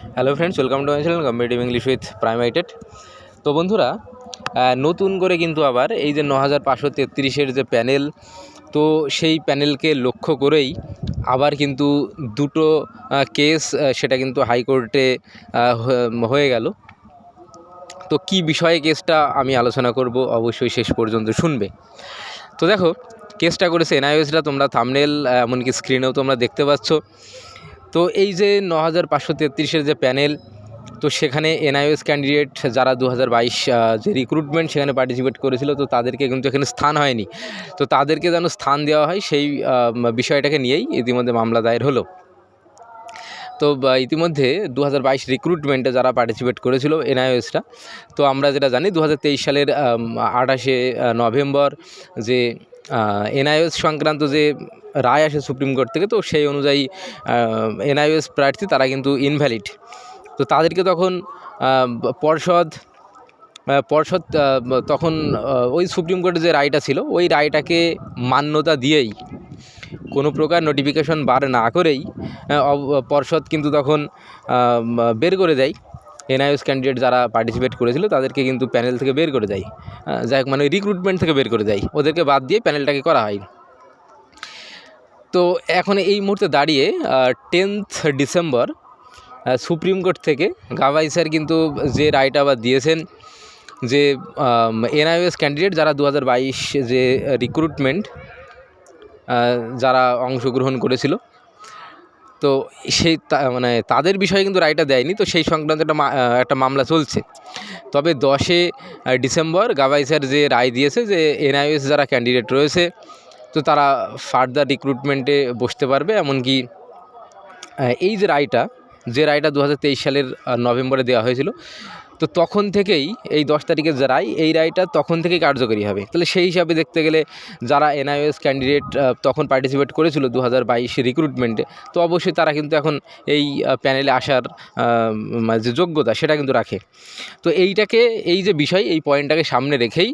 Hello friends welcome to my channel competitive English with প্রাইমাইটেড তো বন্ধুরা নতুন করে কিন্তু আবার এই যে ন হাজার পাঁচশো তেত্রিশের যে প্যানেল, তো সেই প্যানেলকে লক্ষ্য করেই আবার কিন্তু দুটো কেস সেটা কিন্তু হাইকোর্টে হয়ে- গেল। তো কি বিষয়ে কেসটা আমি আলোচনা করব, অবশ্যই শেষ পর্যন্ত শুনবে। তো দেখো কেসটা করেছে এনআইএসরা তোমরা থামনেল এমনকি স্ক্রিনেও তোমরা দেখতে পাচ্ছ। তো এই যে ন হাজার পাঁচশো তেত্রিশের যে প্যানেল, তো সেখানে এনআইএস ক্যান্ডিডেট যারা দু হাজার বাইশ যে রিক্রুটমেন্ট সেখানে পার্টিসিপেট করেছিল, তো তাদেরকে কিন্তু এখানে স্থান হয়নি। তো তাদেরকে যেন স্থান দেওয়া হয় সেই বিষয়টাকে নিয়েই ইতিমধ্যে মামলা দায়ের হলো। তো ইতিমধ্যে দু হাজার বাইশ রিক্রুটমেন্টে যারা পার্টিসিপেট করেছিল এনআইএসটা তো আমরা যেটা জানি দু হাজার তেইশ সালের আঠাশে নভেম্বর যে এনআইএস সংক্রান্ত যে রায় আসে সুপ্রিম কোর্ট থেকে, তো সেই অনুযায়ী এনআইএস প্রার্থী তারা কিন্তু ইনভ্যালিড তো তাদেরকে তখন পর্ষদ পর্ষদ তখন ওই সুপ্রিম কোর্টের যে রায়টা ছিল, ওই রায়টাকে মান্যতা দিয়েই, কোনো প্রকার নোটিফিকেশন বার না করেই পর্ষদ কিন্তু তখন বের করে দেয়। এনআইএস ক্যান্ডিডেট যারা পার্টিসিপেট করেছিল, তাদেরকে কিন্তু প্যানেল থেকে বের করে দেয়। যাই মানে রিক্রুটমেন্ট থেকে বের করে দেয়। ওদেরকে বাদ দিয়ে প্যানেলটাকে করা হয়। তো এখন এই মুহূর্তে দাঁড়িয়ে টেন্থ ডিসেম্বর সুপ্রিম কোর্ট থেকে গাভাই স্যার কিন্তু যে রায়টা আবার দিয়েছেন যে এনআইএস ক্যান্ডিডেট যারা দু হাজার বাইশ যে রিক্রুটমেন্ট যারা অংশগ্রহণ করেছিল তো সেই মানে তাদের বিষয়ে কিন্তু রায়টা দেয়নি, তো সেই সংক্রান্ত একটা একটা মামলা চলছে। তবে দশে ডিসেম্বর গাভাই স্যার যে রায় দিয়েছে যে এনআইএস যারা ক্যান্ডিডেট রয়েছে, তো তারা ফার্দার রিক্রুটমেন্টে বসতে পারবে, এমনকি এই যে রায়টা যে রায়টা দু হাজার তেইশ সালের নভেম্বরে দেওয়া হয়েছিল তো তখন থেকেই এই দশ তারিখের যে রায় এই রায়টা তখন থেকেই কার্যকরী হবে। তাহলে সেই হিসাবে দেখতে গেলে যারা এনআইএস ক্যান্ডিডেট তখন পার্টিসিপেট করেছিল দু হাজার বাইশে রিক্রুটমেন্টে তো অবশ্যই তারা কিন্তু এখন এই প্যানেলে আসার মানে যে যোগ্যতা সেটা কিন্তু রাখে। তো এইটাকে, এই যে বিষয়, এই পয়েন্টটাকে সামনে রেখেই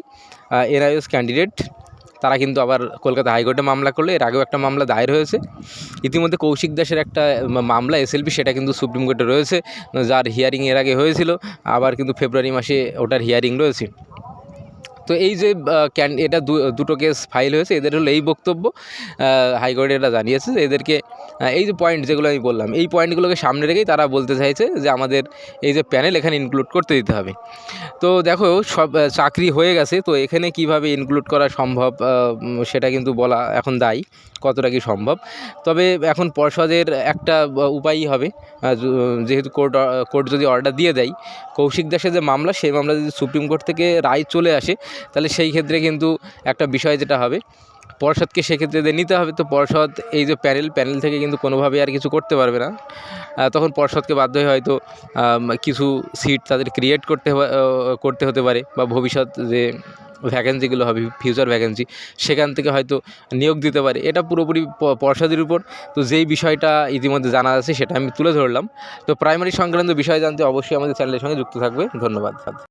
এনআইএস ক্যান্ডিডেট তারা কিন্তু আবার কলকাতা হাইকোর্টে মামলা করল। এর আগেও একটা মামলা দায়ের হয়েছে। ইতিমধ্যে কৌশিক দাসের একটা মামলা, এসএলপি, সেটা কিন্তু সুপ্রিম কোর্টে রয়েছে। যার হিয়ারিং এর আগে হয়েছিল। আবার কিন্তু ফেব্রুয়ারি মাসে ওটার হিয়ারিং রয়েছে। তো এই যে ক্যান, এটা দুটো কেস ফাইল হয়েছে, এদের হলো এই বক্তব্য। হাইকোর্টে এটা জানিয়েছে যে এদেরকে এই যে পয়েন্ট যেগুলো আমি বললাম, এই পয়েন্টগুলোকে সামনে রেখেই তারা বলতে চাইছে যে আমাদের এই যে প্যানেল এখানে ইনক্লুড করতে দিতে হবে। তো দেখো, সব চাকরি হয়ে গেছে, তো এখানে কীভাবে ইনক্লুড করা সম্ভব সেটা কিন্তু বলা এখন দায়ী। কতটা কি সম্ভব। তবে এখন পর্ষদের একটা উপায়ই হবে। যেহেতু কোর্ট কোর্ট যদি অর্ডার দিয়ে দেয়, কৌশিক দাসের যে মামলা, সেই মামলা যদি সুপ্রিম কোর্ট থেকে রায় চলে আসে, তাহলে সেই ক্ষেত্রে কিন্তু একটা বিষয় যেটা হবে, পর্ষদকে সেক্ষেত্রে নিতে হবে, তো পর্ষদ এই যে প্যানেল প্যানেল থেকে কিন্তু কোনোভাবে আর কিছু করতে পারবে না। তখন পর্ষদকে বাধ্য হয়ে হয়তো কিছু সিট তাদের ক্রিয়েট করতে করতে হতে পারে, বা ভবিষ্যৎ যে ভ্যাকেন্সিগুলো হবে ফিউচার ভ্যাকেন্সি সেখান থেকে হয়তো নিয়োগ দিতে পারে। এটা পুরোপুরি পর্ষদের উপর। তো যেই বিষয়টা ইতিমধ্যে জানা আছে, সেটা আমি তুলে ধরলাম। তো প্রাইমারি সংক্রান্ত বিষয় জানতে অবশ্যই আমাদের চ্যানেলের সঙ্গে যুক্ত থাকবে। ধন্যবাদ।